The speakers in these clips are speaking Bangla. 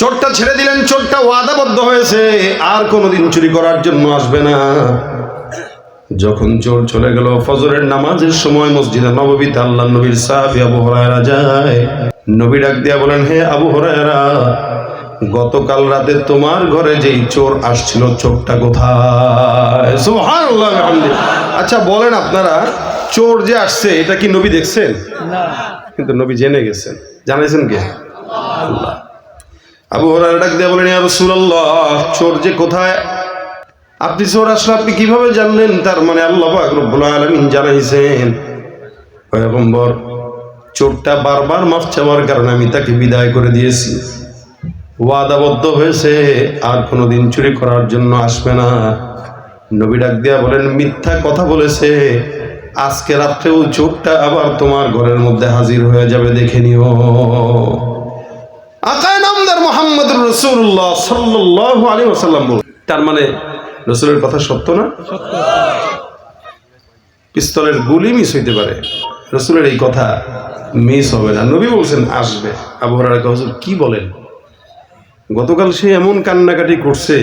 চোরটা ছেড়ে দিলেন চোরটা ওয়াদাবদ্ধ হয়েছে আর কোনোদিন চুরি করার জন্য আসবে না। যখন চোর চলে গেল ফজরের নামাজের সময় মসজিদে নববীতে আল্লাহ নবীর সাহাবি আবু হরায়রা যায়। নবী ডাক দিয়া বলেন হে আবু হরায়রা গতকাল রাতে তোমার ঘরে যেই চোর আসছিল চোরটা কোথায়। আচ্ছা বলেন আপনারা চোর যে আসছে এটা কি নবী দেখছেন? কিন্তু নবী জেনে গেছেন। জানাইছেন কে? আল্লাহ। আবু হরায়রা ডাক দিয়া বলেন রাসূলুল্লাহ, চোর যে কোথায়? আপনি চোর আসলে আপনি কীভাবে জানলেন তার মানে আল্লাহ পাক রব্বুল আলামিন জানাইছেন? পয়গম্বর, চোরটা বারবার মাফ চাওয়ার কারণে আমি তাকে বিদায় করে দিয়েছি। ওয়াদাবদ্ধ হয়েছে, আর কোনোদিন চুরি করার জন্য আসবে না। নবী ডাক দিয়া বলেন, মিথ্যা কথা বলেছে। আজকে রাত্রেও চোরটা আবার তোমার ঘরের মধ্যে হাজির হয়ে যাবে, দেখে নিও। আকায় রসুল্লাহ সাল্লাহ আলী ওসাল্লাম বল তার মানে রসুলের কথা সত্য না? পিস্তলের গুলি মিস হইতে পারে। রসুলের এই কথা মিস হবে না। নবী বলছেন, আসবে। আবু হরারা হুজুর, কি বলেন? গতকাল সে এমন কান্নাকাটি করছে,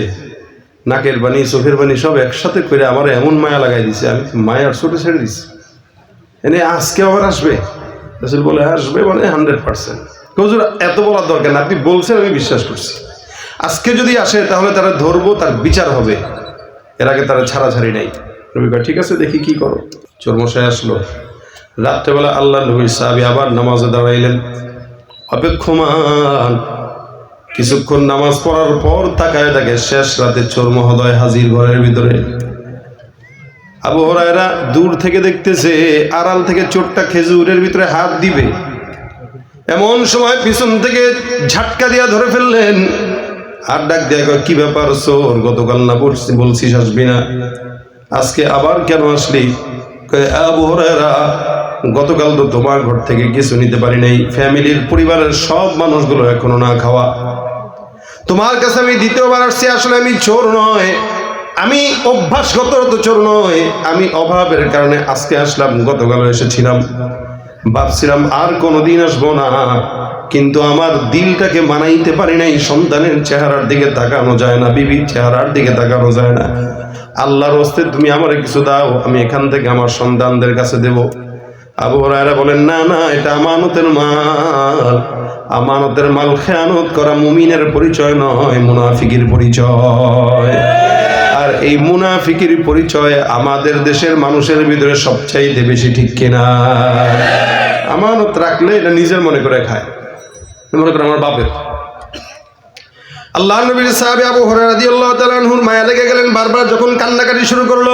নাকের বাণী, চোখের বাণী সব একসাথে করে আমার এমন মায়া লাগাই দিছে, আমি মায়ার ছোটে ছেড়ে দিছি। এনে আজকে আবার আসবে? রসুল বলে, আসবে মানে হান্ড্রেড পার্সেন্ট হুজুর এত বলার দরকার না আপনি বলছেন আমি বিশ্বাস করছি। আজকে যদি আসে তাহলে তারা ধরবো তার বিচার হবে। এর আগে তারা ছাড়াছাড়ি নাই। নবী কয়, ঠিক আছে দেখি কি করো। চর্মশায় আসলো। রাত্রেবেলা আল্লাহ নবী সাহাবি আবার নামাজে দাঁড়াইলেন। অপেক্ষমান। কিছুক্ষণ নামাজ পড়ার পর তাকায় তাকে শেষ রাতে চোর মহোদয় হাজির ঘরের ভিতরে। আবু হরায়রা দূর থেকে দেখতেছে আড়াল থেকে চোরটা খেজুরের ভিতরে হাত দিবে। এমন সময় পিছন থেকে ঝাটকা দিয়া ধরে ফেললেন। আর ডাক দিয়া কি ব্যাপার চোর গতকাল না বলছি বলছিস আসবি না? আজকে আবার কেন আসলি? গতকাল তো তোমার ঘর থেকে কিছু নিতে পারি নাই। ফ্যামিলির পরিবারের সব মানুষগুলো এখনও না খাওয়া। তোমার কাছে আমি দ্বিতীয়বার আসছি, আসলে আমি চোর নয়। আমি অভ্যাসগত চোর নয়। আমি অভাবের কারণে আজকে আসলাম গতকাল এসেছিলাম। ভাবছিলাম আর কোনোদিন আসব না, কিন্তু আমার দিলটাকে মানাইতে পারি নাই, সন্তানের চেহারার দিকে তাকানো যায় না, বিবির চেহারার দিকে তাকানো যায় না। আল্লাহর হস্তে তুমি আমার কিছু দাও, আমি এখান থেকে আমার সন্তানদের কাছে দেব। আবু রায়রা বলেন, না না, এটা আমানতের মাল। আমানতের মাল খেয়ানত করা মুমিনের পরিচয় নয়, মুনাফিকির পরিচয়। আর এই মুনাফিকির পরিচয় আমাদের দেশের মানুষের ভিতরে সবচাইতে বেশি ঠিক কিনা? আমানত রাখলে এটা নিজের মনে করে খায়। মনে করে আমার বাপের। আল্লাহ নবীর সাহাবী আবু তাআলা আনহুর মায়া লেগে গেলেন, বারবার যখন কান্নাকাটি শুরু করল।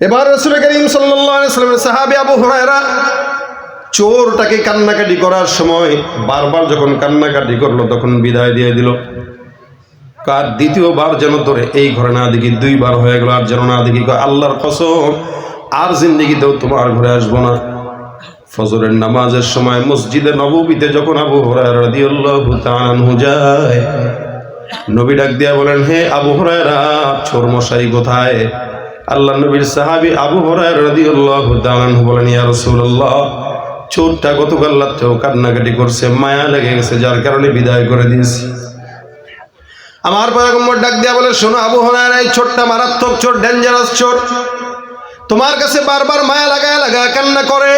এবার রসুল করিম সাল্লামের সাহাবি আবু হরায়রা চোরটাকে কান্নাকাটি করার সময় বারবার যখন কান্নাকাটি করল, তখন বিদায় দিয়ে দিল। কার দ্বিতীয়বার যেন ধরে, এই ঘরে না দেখি দুইবার হয়ে গেল আর যেন না দেখি আল্লাহর কসম, আর জিন্দিগিতেও তোমার ঘরে আসব না। ফজরের নামাজের সময় মসজিদে নববীতে যখন আবু আনহু যায়, নবী ডাক দিয়া বলেন, হে আবু হরায়রা, চোর মশাই কোথায়? আল্লাহ নবীর সাহাবী আবু হরায়রা রাদিয়াল্লাহু তাআলা আনহু বলেন, ইয়া রাসূলুল্লাহ, চোরটা গতকাল রাত্রেও কান্নাকাটি করছে, মায়া লেগে গেছে, যার কারণে বিদায় করে দিয়েছি। আমার পয়গম্বর ডাক দিয়া বলে, শোনো আবু হরায়রা, এই চোরটা মারাত্মক চোর ডেঞ্জারাস চোর। তোমার কাছে বারবার মায়া লাগায় লাগায় কান্না করে।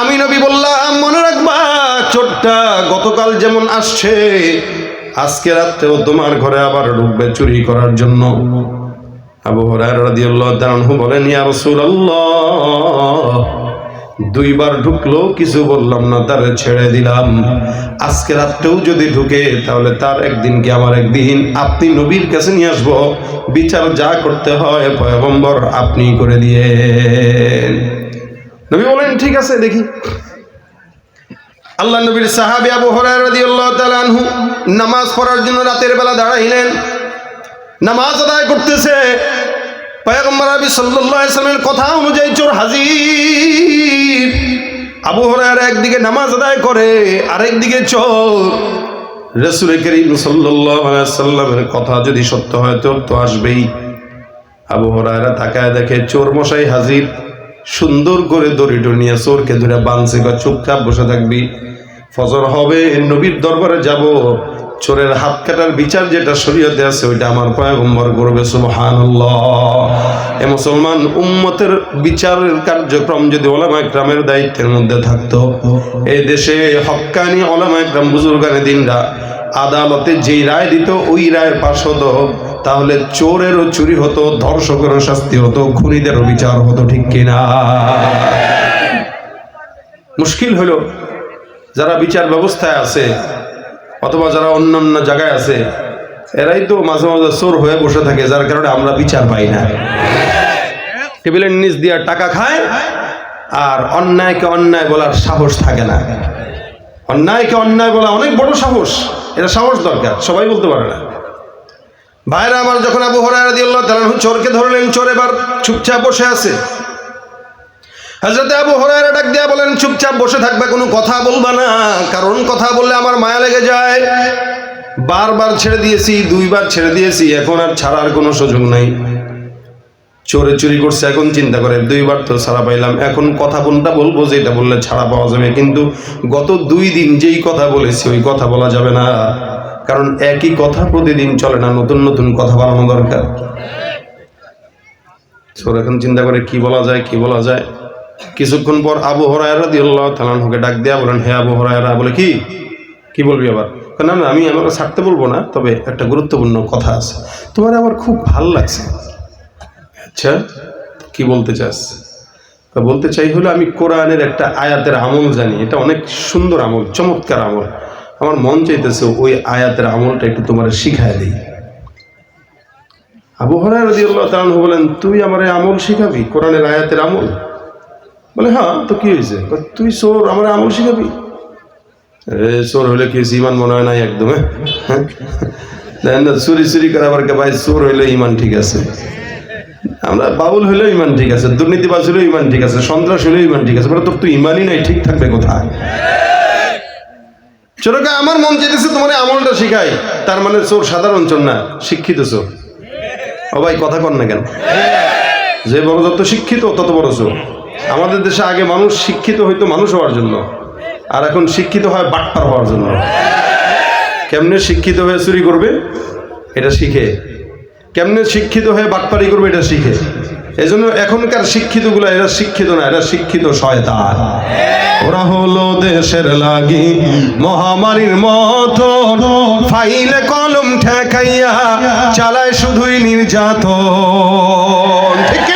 আমি নবী বললাম, মনে রাখবা, চোরটা গতকাল যেমন আসছে, আজকে রাত্রেও তোমার ঘরে আবার ঢুকবে চুরি করার জন্য। আবু হরায়রা রাদিয়াল্লাহু তাআলা বলেন, ইয়া রাসূলুল্লাহ দুইবার ঢুকলো, কিছু বললাম না, তার ছেড়ে দিলাম। আজকে রাত্রেও যদি ঢুকে, তাহলে তার একদিন কি আমার একদিন? আপনি নবীর কাছে নিয়ে আসব। বিচার যা করতে হয়, পয়গম্বর আপনি করে দিয়ে। নবী বলেন, ঠিক আছে, দেখি। আল্লাহ নবীর সাহাবী আবু আনহু নামাজ পড়ার জন্য রাতের বেলা দাঁড়াইলেন। নামাজ আদায় করতেছে। পয়গম্বর সাল্লামের কথা অনুযায়ী চোর হাজির। আবু হরায়রা একদিকে নামাজ আদায় করে, আরেকদিকে চোর। রসুল করিম সাল্লাল্লাহু সাল্লামের কথা যদি সত্য হয় তো তো আসবেই। আবু হরায়রা তাকায় দেখে চোর মশাই হাজির। সুন্দর করে দড়িটো নিয়ে চোরকে ধরে বাঁধছে চুপচাপ বসে থাকবি। ফজর হবে, নবীর দরবারে যাব। চোরের হাত কাটার বিচার যেটা শরীয়তে আছে, ওইটা আমার পয়গম্বর করবে, সুবহানাল্লাহ। এ মুসলমান উম্মতের বিচারের কার্যক্রম যদি ওলামা একরামের দায়িত্বের মধ্যে থাকতো এই দেশে হক্কানি ওলামা একরাম বুজুর্গানে দিনরা আদালতে যেই রায় দিত, ওই রায়ের পাশ হতো। তাহলে চোরেরও চুরি হতো, ধর্ষকেরও শাস্তি হতো, খুনিদেরও বিচার হতো, ঠিক কিনা? মুশকিল হলো যারা বিচার ব্যবস্থায় আছে অথবা যারা অন্য অন্য জায়গায় আছে, এরাই তো মাঝে মাঝে চোর হয়ে বসে থাকে, যার কারণে আমরা বিচার পাই না। টেবিলের নিচ দিয়ে টাকা খায়, আর অন্যায়কে অন্যায় বলার সাহস থাকে না। অন্যায়কে অন্যায় বলা অনেক বড় সাহস, এটা সাহস দরকার, সবাই বলতে পারে না। ভাইরা আমার, যখন আবু হরাই তাআলা চোরকে ধরলেন, চোর এবার চুপচাপ বসে আছে। হজরত আবু হরাইরা ডাক দিয়া বলেন, চুপচাপ বসে থাকবে, কোনো কথা বলবা না। কারণ কথা বললে আমার মায়া লেগে যায়। বারবার ছেড়ে দিয়েছি, দুইবার ছেড়ে দিয়েছি, এখন আর ছাড়ার কোনো সুযোগ নাই। চোরে চুরি করছে, এখন চিন্তা করে, দুইবার তো ছাড়া পাইলাম। এখন কথা কোনটা বলব, যেটা বললে ছাড়া পাওয়া যাবে। কিন্তু গত দুই দিন যেই কথা বলেছি, ওই কথা বলা যাবে না। কারণ একই কথা প্রতিদিন চলে না, নতুন নতুন কথা বানানো দরকার। চোর এখন চিন্তা করে, কি বলা যায়, কি বলা যায়? কিছুক্ষণ পর আবু হরায়রা দিল্লাহ তালানহুকে ডাক দেয়া বলেন, হে আবু হরায়রা, বলে কি? কি বলবি আবার? না না, আমি আমাকে ছাড়তে বলব না, তবে একটা গুরুত্বপূর্ণ কথা আছে। তোমার আমার খুব ভালো লাগছে। আচ্ছা কি বলতে চাস? তা বলতে চাই হলো, আমি কোরআনের একটা আয়াতের আমল জানি। এটা অনেক সুন্দর আমল, চমৎকার আমল। আমার মন চাইতেছে ওই আয়াতের আমলটা একটু তোমার শিখায় দিই। আবু হরাই রদি তালু বলেন, তুই আমার আমল শিখাবি? কোরআনের আয়াতের আমল? বলে হ্যাঁ তো কি হয়েছে? তুই চোর, আমার আমল শিখাবি? চোর হইলে কি? ইমান মনে হয় নাই একদম হ্যাঁ? দেখেন না, চুরি চুরি করে আবার ভাই, চোর হইলে ইমান ঠিক আছে। আমরা, বাউল হইলেও ইমান ঠিক আছে, দুর্নীতিবাজ হলেও ইমান ঠিক আছে, সন্ত্রাস হলেও ইমান ঠিক আছে। তোর তো ইমানই নাই, ঠিক থাকবে কোথায়? চোরকে আমার মন চাইতেছে তোমার আমলটা শিখাই। তার মানে চোর সাধারণ চোর না, শিক্ষিত চোর। ও ভাই, কথা কর না কেন? যে বড় যত শিক্ষিত, তত বড় চোর। আমাদের দেশে আগে মানুষ শিক্ষিত হইতো মানুষ হওয়ার জন্য, আর এখন শিক্ষিত হয় বাটপার হওয়ার জন্য। কেমনে শিক্ষিত হয়ে চুরি করবে? এটা শিখে। কেমনে শিক্ষিত হয়ে বাটপারি করবে, এটা শিখে। এই জন্য এখনকার শিক্ষিতগুলো, এরা শিক্ষিত না, এরা শিক্ষিত শয়তান। ওরা হলো দেশের লাগি, মহামারীর মতো। ফাইলে কলম ঠেকাইয়া চালায় শুধুই নির্যাতন। ঠিক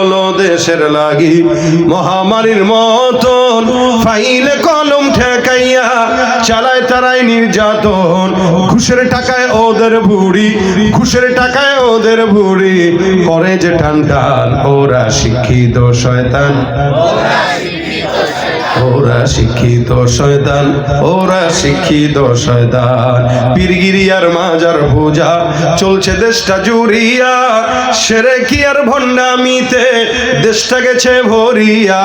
হলো দেশের লাগি মহামারীর মতন। ফাইলে কলম ঠেকাইয়া চালায় তারাই নির্যাতন। ঘুষের টাকায় ওদের বুড়ি ঘুষের টাকায় ওদের বুড়ি করে যে টান ওরা শিক্ষিত শয়তান। ওরা শিক্ষিত শয়তান, ওরা শিক্ষিত শয়তান। পীরগিরিয়ার মাজার পূজা চলছে দেশটা জুড়িয়া, সেরে কি আর ভণ্ডামিতে দেশটা গেছে ভরিয়া?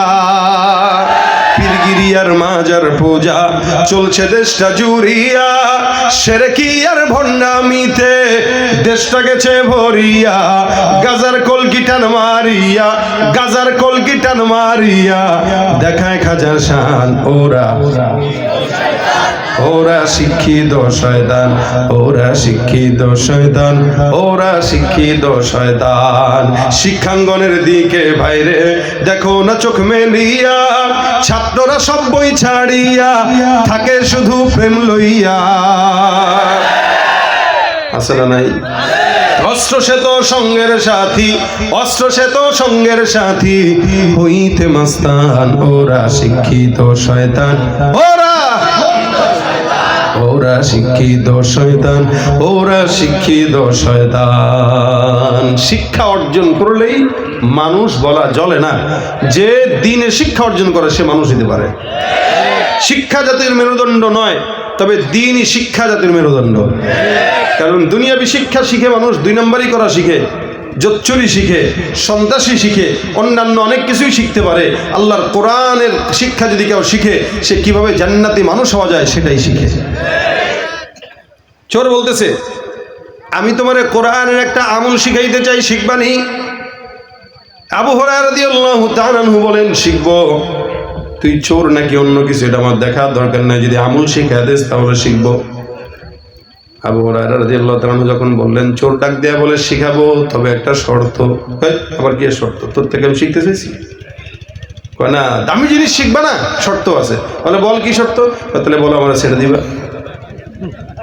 পীরগিরিয়ার মাজার পূজা চলছে দেশটা জুড়িয়া, সেরে কি আর ভণ্ডামিতে দেশটা গেছে ভরিয়া? গাজার কলকিটান মারিয়া, গাজার কলকিটান মারিয়া, দেখায় খাজার শান, ওরা। ওরা শিক্ষিত শয়তান, ওরা শিক্ষিত শয়তান, ওরা শিক্ষিত শয়তান। শিক্ষাঙ্গনের দিকে বাইরে দেখো না চোখ মেলিয়া, ছাত্ররা সব বই ছাড়িয়া থাকে শুধু প্রেম লইয়া। আছে না নাই? অস্ত্র সঙ্গের সাথী অস্ত্র সঙ্গের সাথী, হইতে মাস্তান, ওরা শিক্ষিত শয়তান। ওরা! ওরা শিক্ষিত শয়তান, ওরা শিক্ষিত শয়তান। শিক্ষা অর্জন করলেই মানুষ বলা চলে না। যে দিনে শিক্ষা অর্জন করে, সে মানুষ হতে পারে। শিক্ষা জাতির মেরুদণ্ড নয়। তবে দিনই শিক্ষা জাতির মেরুদণ্ড। কারণ দুনিয়াবি শিক্ষা শিখে, মানুষ দুই নম্বরই করা শিখে, জোচ্চুরি শিখে, সন্ত্রাসী শিখে, অন্যান্য অনেক কিছুই শিখতে পারে। আল্লাহর কোরআনের শিক্ষা যদি কেউ শিখে, সে কীভাবে জান্নাতি মানুষ হওয়া যায় সেটাই শিখে। চোর বলতেছে, আমি তোমার কোরআনের একটা আমল শিখাইতে চাই শিখবানি আবু তাআলাহু বলেন, শিখব। তুই চোর নাকি অন্য কিছু? এটা আমার দেখার দরকার নাই। যদি আমুল শিখা দিস, তাহলে শিখব। আবু আনহু যখন বললেন, চোর ডাক দেয়া বলে শিখাবো, তবে একটা শর্ত। আবার কি শর্ত? তোর থেকে আমি শিখতে চাইছি? না, দামি জিনিস শিখবা না? শর্ত আছে। বলে বল কি শর্ত? তাহলে বলো আমরা ছেড়ে দিবা।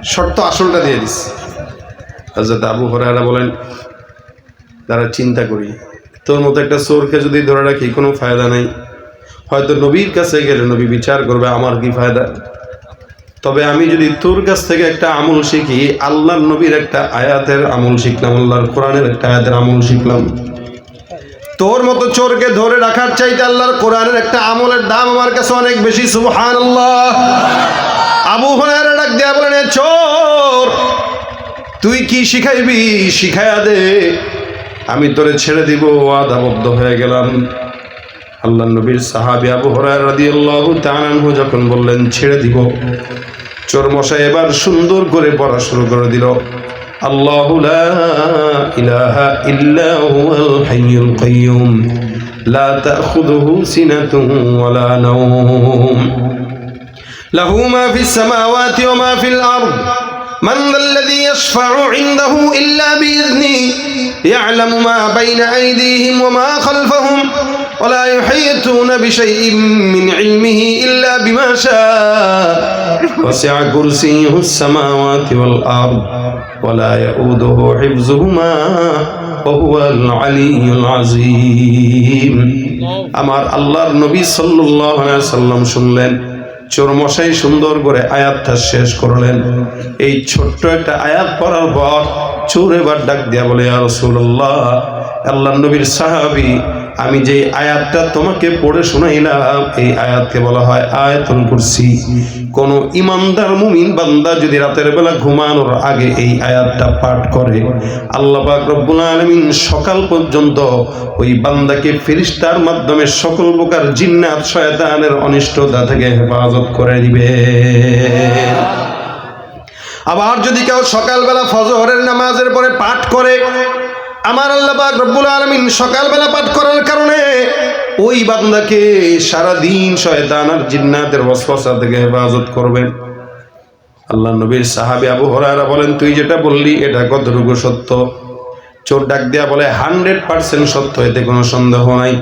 শর্ত আসলটা দিয়ে দিস। হযরত আবু হুরায়রা বলেন তারা চিন্তা করি। তোর মতো একটা চোরকে যদি ধরে রাখি, কোনো ফায়দা নেই। হয়তো নবীর কাছে গেলে নবী বিচার করবে, আমার কি ফায়দা? তবে আমি যদি তোর কাছ থেকে একটা আমল শিখি, আল্লাহর নবীর একটা আয়াতের আমল শিখলাম, আল্লাহর কোরআনের একটা আয়াতের আমল শিখলাম। তোর মতো চোরকে ধরে রাখার চাইতে আল্লাহর কোরআনের একটা আমলের দাম আমার কাছে অনেক বেশি সুবহান আবু হুরায়রা ডাক দেয়া বলেন চোর, তুই কি শিখাইবি? শিখাইয়া দে। আমি তোরে ছেড়ে দিব আদাবদ্ধ হয়ে গেলাম। আল্লাহ নবীর সাহাবি আবু হরার রাদিয়াল্লাহু তাআলা আনহু যখন বললেন ছেড়ে দিব চোর মশাই এবার সুন্দর করে পড়া শুরু করে দিল আল্লাহু লা ইলাহা ইল্লা হুয়াল হাইয়ুল কাইয়ুম লা তাখুযুহু সিনাতুন ওয়ালা নাওম له ما في السماوات وما في الأرض من ذا الذي يشفع عنده إلا بإذنه يعلم ما بين أيديهم وما خلفهم ولا يحيطون بشيء من علمه إلا بما شاء وسع كرسيه السماوات والأرض ولا يؤوده حفظهما وهو العلي العظيم আমার আল্লাহর নবী সাল্লাল্লাহু আলাইহি সাল্লাম শুনলেন চোর মশাই সুন্দর করে আয়াতটা শেষ করলেন এই ছোট্ট একটা আয়াত পড়ার পর চোর এবার ডাক দিয়া বলে আর রসুল্লাহ আল্লাহ নবীর সাহাবি আমি যে আয়াতটা তোমাকে পড়ে শোনাইলাম, এই আয়াতকে বলা হয় আয়াতুল কুরসি। কোন ইমানদার মুমিন বান্দা যদি রাতের বেলা ঘুমানোর আগে এই আয়াতটা পাঠ করে, আল্লাহ রব্বুল আলামিন সকাল পর্যন্ত ওই বান্দাকে ফেরিস্তার মাধ্যমে সকল প্রকার জিন্নাত, শয়তানের অনিষ্টতা থেকে হেফাজত করে দিবে। আবার যদি কেউ সকালবেলা ফজরের নামাজের পরে পাঠ করে আমার আল্লাহ পাক রব্বুল আলামিন সকালবেলা পাঠ করার কারণে ওই বান্দাকে সারা দিন শয়তান আর জিন্নাতের ওয়াসওয়াসা থেকে হেফাজত করবেন। আল্লাহ নবীর সাহাবী আবু হুরায়রা বলেন, তুই যেটা বললি, এটা কতটুকু সত্য? চোর ডাক দেয়া বলে, হান্ড্রেড পার্সেন্ট সত্য, এতে কোনো সন্দেহ নাই।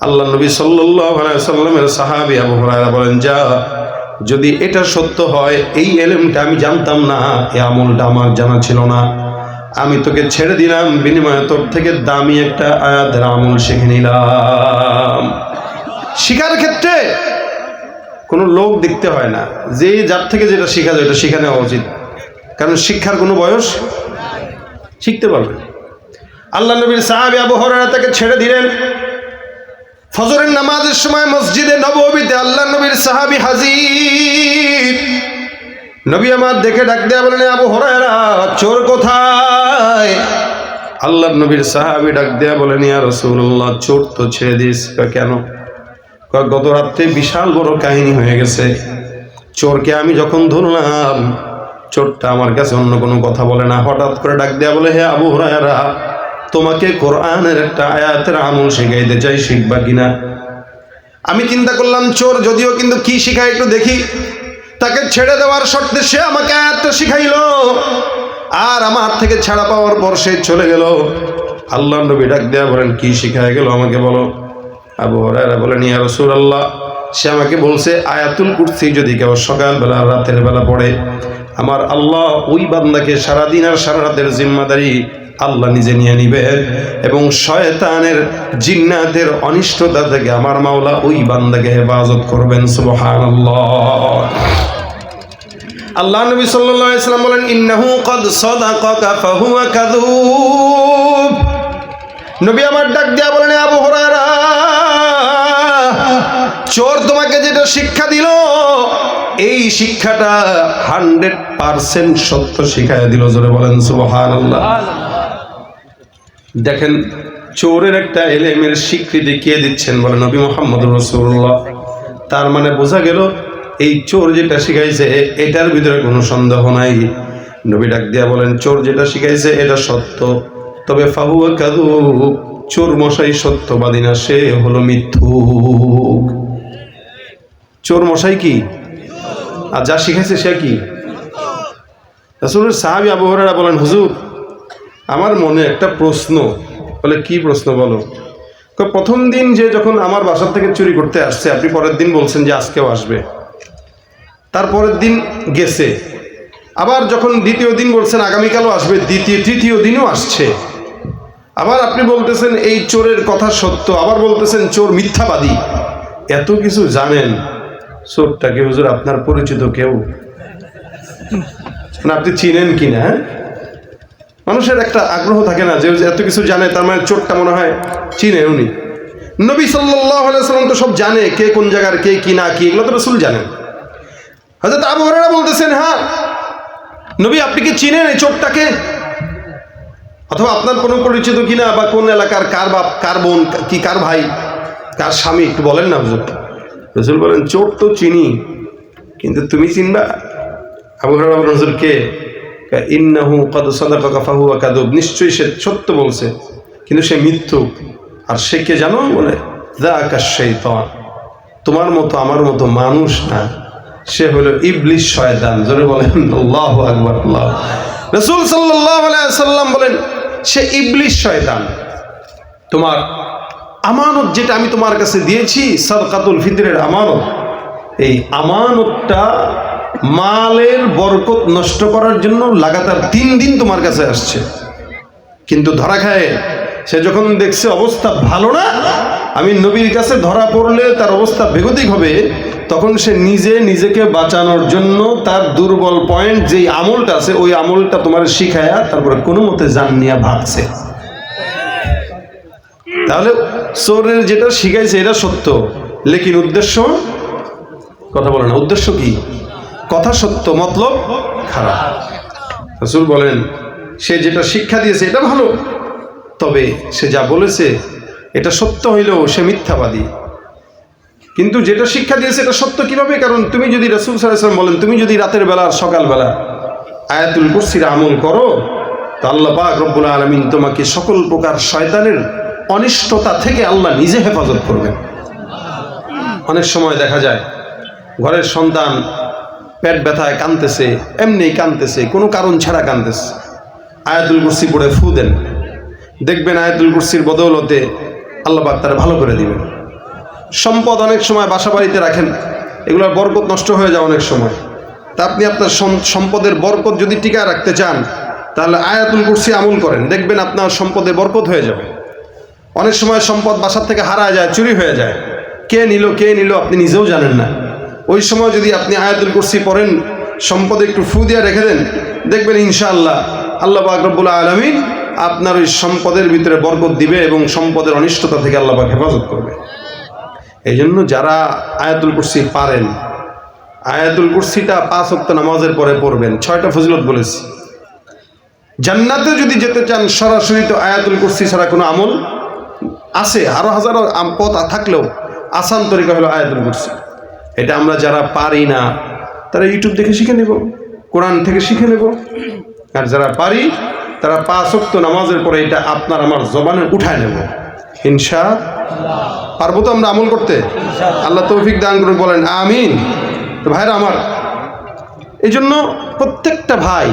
আল্লাহ নবী সাল্লামের সাহাবী আবু হুরায়রা বলেন, যা, যদি এটা সত্য হয়, এই এলেমটা আমি জানতাম না এই আমলটা আমার জানা ছিল না। আমি তোকে ছেড়ে দিলাম, বিনিময়ে তোর থেকে দামি একটা আয়াতের আমল শিখে নিলাম। শিখার ক্ষেত্রে কোনো লোক দেখতে হয় না। যে যার থেকে যেটা শেখা যায় এটা শিখা নেওয়া উচিত। কারণ শিক্ষার কোনো বয়স শিখতে পারবে আল্লাহ নবীর সাহাবি আবু তাকে ছেড়ে দিলেন। ফজরের নামাজের সময় মসজিদে নববীতে আল্লাহ নবীর সাহাবি হাজির। নবী আমার দেখে ডাক দেয়া বলেন আবু হরায়রা, চোর কোথায়? আল্লাহ নবীর সাহাবি ডাক দেয়া বলেন, ইয়া রাসূলুল্লাহ, চোর তো ছেড়ে দিস কেন? গত রাত্রে বিশাল বড় কাহিনী হয়ে গেছে। চোরকে আমি যখন ধরলাম, চোরটা আমার কাছে অন্য কোনো কথা বলে না। হঠাৎ করে ডাক দেয়া বলে, হে আবু হরায়রা, তোমাকে কোরআনের একটা আয়াতের আমল শিখাইতে চাই, শিখবা কিনা? আমি চিন্তা করলাম, চোর, যদিও কিন্তু কি শিখায় একটু দেখি। তাকে ছেড়ে দেওয়ার শর্তে সে আমাকে আয়াতটা শিখাইলো। আর আমার থেকে ছাড়া পাওয়ার পর সে চলে গেল। আল্লাহ নবী ডাক দেয়া বলেন, কি শিখায় গেল আমাকে বলো? আবু হরায়রা বলেন, ইয়া রাসূলুল্লাহ, সে আমাকে বলছে, আয়াতুল কুরসি যদি কেউ সকালবেলা, রাতের বেলা পড়ে, আমার আল্লাহ ওই বান্দাকে সারাদিন আর সারা রাতের জিম্মাদারি আল্লাহ নিজে নিয়ে নিবেন এবং শয়তানের জিন্নাতের অনিষ্টতা থেকে আমার মাওলা ওই বান্দাকে হেফাজত করবেন, সুবহানাল্লাহ। আল্লাহ নবী সাল্লাল্লাহু সাল্লাম বলেন, ইন্নাহু ক্বাদ সাদাকাকা ফাহুয়া কাযুব। নবী আমার ডাক দিয়া বলেন আবু হুরায়রা, চোর তোমাকে যেটা শিক্ষা দিল, এই শিক্ষাটা হান্ড্রেড পার্সেন্ট সত্য শিখাইয়া দিল। জোরে বলেন, সুবহানাল্লাহ। দেখেন, চোরের একটা এলেমের স্বীকৃতি কে দিচ্ছেন বলে নবী মোহাম্মদ রসুল্লাহ তার মানে বোঝা গেল, এই চোর যেটা শিখাইছে, এটার ভিতরে কোনো সন্দেহ নাই। নবী ডাক দিয়া বলেন, চোর যেটা শিখাইছে, এটা সত্য। তবে ফাহুয়া কাদু চোর মশাই সত্যবাদী না, সে হলো মিথ্যুক। চোর মশাই কি? আর যা শিখাইছে সে কি? রাসুলের সাহাবি আবহাওয়ারা বলেন, হুজুর আমার মনে একটা প্রশ্ন, বলে কি প্রশ্ন বলো? প্রথম দিন যে যখন আমার বাসার থেকে চুরি করতে আসছে, আপনি পরের দিন বলছেন যে আজকেও আসবে। তারপরের দিন গেছে। আবার যখন দ্বিতীয় দিন বলছেন আগামীকালও আসবে, দ্বিতীয়, তৃতীয় দিনও আসছে। আবার আপনি বলতেছেন এই চোরের কথা সত্য, আবার বলতেছেন চোর মিথ্যাবাদী। এত কিছু জানেন? চোরটাকে হুজুর আপনার পরিচিত কেউ? মানে আপনি চিনেন কিনা হ্যাঁ? মানুষের একটা আগ্রহ থাকে না, যে এত কিছু জানে, তার মানে চোটটা মনে হয় চিনে উনি। নবী সাল্লাম তো সব জানে, কে কোন জায়গার কে কি না কি, এগুলো তো রসুল জানেন। হয়তো আবু হরেরা বলতেছেন হ্যাঁ নবী আপনি কি চিনেন এই চোরটাকে অথবা আপনার কোনো পরিচিত কিনা বা কোন এলাকার কার বাপ, কার বোন, কি কার ভাই, কার স্বামী, একটু বলেন না হুজুর। রসুল বলেন চোর তো চিনি, কিন্তু তুমি চিনবা? আবু হরাহ হুজুর, কে? ইন্নাহু কাদুব। নিশ্চয়ই সে সত্য বলছে, কিন্তু সে মিথ্যু আর সে কে জানো বলে? আকাশ শৈতান তোমার মতো আমার মতো মানুষ না। সে হলো ইবলিশ শয়তান। জোরে বলেন, আল্লাহ আকবার, আল্লাহ রসুল সাল্লাম বলেন, সে ইবলিশ শয়তান। তোমার আমানত যেটা আমি তোমার কাছে দিয়েছি, সদকাতুল ফিতরের আমানত, এই আমানতটা মালের বরকত নষ্ট করার জন্য লাগাতার তিন দিন তোমার কাছে আসছে। কিন্তু ধরা খায়, সে যখন দেখছে অবস্থা ভালো না, আমি নবীর কাছে ধরা পড়লে তার অবস্থা বেগতিক হবে, তখন সে নিজে নিজেকে বাঁচানোর জন্য তার দুর্বল পয়েন্ট যেই আমলটা আছে, ওই আমলটা তোমার শিখায়া তারপরে কোনো মতে জান নিয়ে ভাগছে। তাহলে চোরের যেটা শিখাইছে, এটা সত্য। লেকিন উদ্দেশ্য? কথা বলে না। উদ্দেশ্য কি? কথা সত্য, মতলব খারাপ। রসুল বলেন, সে যেটা শিক্ষা দিয়েছে এটা ভালো, তবে সে যা বলেছে এটা সত্য হইলেও সে মিথ্যাবাদী। কিন্তু যেটা শিক্ষা দিয়েছে এটা সত্য কীভাবে? কারণ তুমি যদি রসুল সাল্লাম বলেন, তুমি যদি রাতের বেলা আর সকালবেলা আয়াতুল কুরসির আমল করো, তো আল্লাহ পাক রব্বুল আলমিন তোমাকে সকল প্রকার শয়তানের অনিষ্টতা থেকে আল্লাহ নিজে হেফাজত করবেন। অনেক সময় দেখা যায়, ঘরের সন্তান পেট ব্যথায় কানতেছে এমনি কানতেছে কোনো কারণ ছাড়া কানতেছে আয়াতুল কুরসি পড়ে ফু দেন। দেখবেন আয়াতুল কুরসির বদৌলতে আল্লাহ পাক তারা ভালো করে দিবেন। সম্পদ অনেক সময় বাসা বাড়িতে রাখেন, এগুলোর বরকত নষ্ট হয়ে যায় অনেক সময়। তা আপনি আপনার সম্পদের বরকত যদি টিকায় রাখতে চান, তাহলে আয়াতুল কুরসি আমল করেন। দেখবেন আপনার সম্পদে বরকত হয়ে যাবে। অনেক সময় সম্পদ বাসার থেকে হারা যায়, চুরি হয়ে যায়। কে নিল কে নিল আপনি নিজেও জানেন না। ওই সময় যদি আপনি আয়াতুল কুরসি পড়েন, সম্পদে একটু ফু দিয়ে রেখে দেন, দেখবেন ইনশাআল্লাহ আল্লাহ আকরবুল্লাহ আলমিন আপনার ওই সম্পদের ভিতরে বরকত দিবে এবং সম্পদের অনিষ্টতা থেকে আল্লাহ পাক হেফাজত করবে। এই জন্য যারা আয়াতুল কুরসি পারেন, আয়াতুল কুরসিটা পাঁচ অক্ত নামাজের পরে পড়বেন। ছয়টা ফজিলত বলেছি। জান্নাতে যদি যেতে চান, সরাসরি তো আয়াতুল কুরসি ছাড়া কোনো আমল আছে। আরও হাজারো পথ থাকলেও আসান তরিকা হলো আয়াতুল কুরসি। এটা আমরা যারা পারি না তারা ইউটিউব দেখে শিখে নেব কোরআন থেকে শিখে নেব। আর যারা পারি তারা পাঁচ অক্ত নামাজের পরে এটা আপনার আমার জবানে উঠায় নেব। হিংসা পারব তো আমরা আমল করতে? আল্লাহ তৌফিক দান করে বলেন আমিন। তো ভাইরা আমার এই জন্য প্রত্যেকটা ভাই